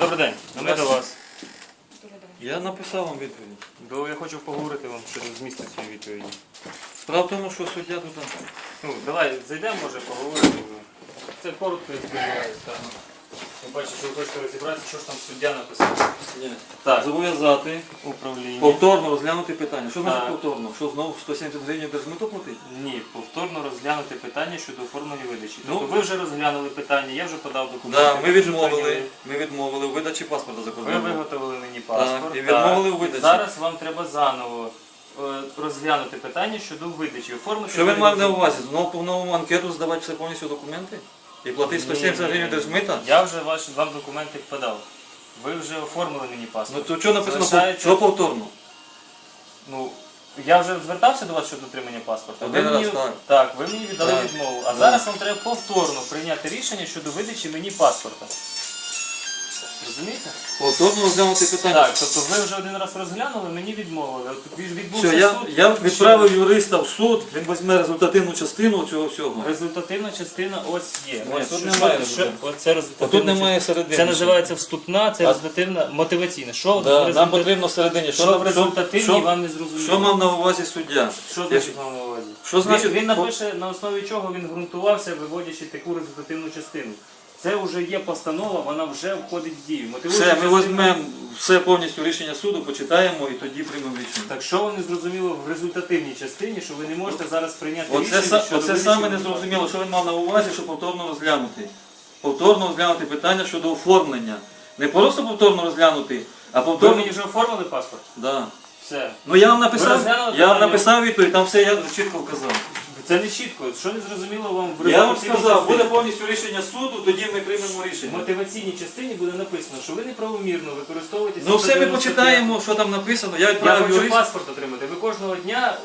Добрий день, а ми до вас. Я написав вам відповідь. Бо я хочу поговорити вам щодо змісту цієї відповіді. Справа в тому, що суддя тут. Ну, давай зайдемо, може, поговоримо. Це коротко відбувається. Ви бачите, що ви хочете розібратися, що ж там суддя написав. Так, Зобов'язати управління. повторно розглянути питання. Що значить Так. повторно? Що знову 170 гривень держмиту платить? Ні, повторно розглянути питання щодо оформлення видачі. Ну, Тобто ви вже розглянули питання, я вже подав документи. Да, ми ви відмовили. прийняли. Ми відмовили у видачі паспорта за Ви кордоном. виготовили мені паспорт. і відмовили у видачі. Зараз вам треба заново е, розглянути питання щодо видачі. Оформити Що він мав на увазі? Знову по новому анкету здавати все повністю документи? І платить 170 Ні, ні, гривень держмита? Я вже ваші вам документи подав. Ви вже оформили мені Ну паспорт. то що написано? Залишається- Що повторно? Ну, я вже звертався до вас щодо отримання паспорта. Один ви мені, так. так. ви мені віддали Так. відмову. А Да. зараз вам треба повторно прийняти рішення щодо видачі мені паспорта. Розумієте? Повторно розглянути питання. Так, тобто ви вже один раз розглянули, мені відмовили. От від- відбувся Все, я, суд. я відправив юриста в суд, він візьме результативну частину цього всього. Результативна частина ось є. Ні, Ось тут що- немає що- результативної. Оце А тут немає частина. середини. Це називається вступна, це А- результативна, мотиваційна. Що в Да, нам потрібно всередині. що в результативній що, вам не зрозуміло? що мав на увазі суддя? Що значить мав на увазі? Що значить- Він, він напише на основі чого він ґрунтувався, виводячи таку результативну частину. Це вже є постанова, вона вже входить в дію. Все, ми частина- візьмемо все повністю рішення суду, почитаємо і тоді приймемо рішення. Так що вам не зрозуміло в результативній частині, що ви не можете зараз прийняти Оце, рішення са- щодо оце саме не зрозуміло, що він мав на увазі, щоб повторно розглянути. Повторно розглянути питання щодо оформлення. Не просто повторно розглянути, а Ви повторно. мені вже оформили паспорт? Да. Все. Ну я вам Ви написав, розглянули я вам питання? написав відповідь, там все я чітко вказав. Це не чітко. Що не зрозуміло вам в Я вам результативній сказав, частині? буде повністю рішення суду, тоді ми приймемо В рішення. мотиваційній частині буде написано, що ви неправомірно використовуєте Ну все ми 190 почитаємо, що там написано. Я Я відправив хочу юриста. паспорт отримати. Ви кожного дня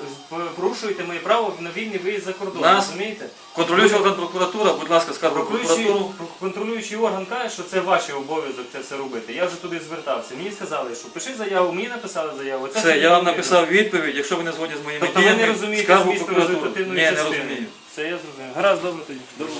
порушуєте моє право на вільний виїзд за кордон. Нас- Розумієте? Контролюючий орган прокуратура, будь ласка, скаргу в Контролюючий, прокуратуру. контролюючий орган каже, що це ваш обов'язок це все робити. Я вже туди звертався. Мені сказали, що пиши заяву, мені написали заяву. Це Все, я вам написав відповідь, якщо ви не згодні з моїми Тобто ви діями, не розумієте скаргу в змісту прокуратуру. результативної Ні, не розумію. Все, я зрозумів. Гаразд, добре тоді. Добре.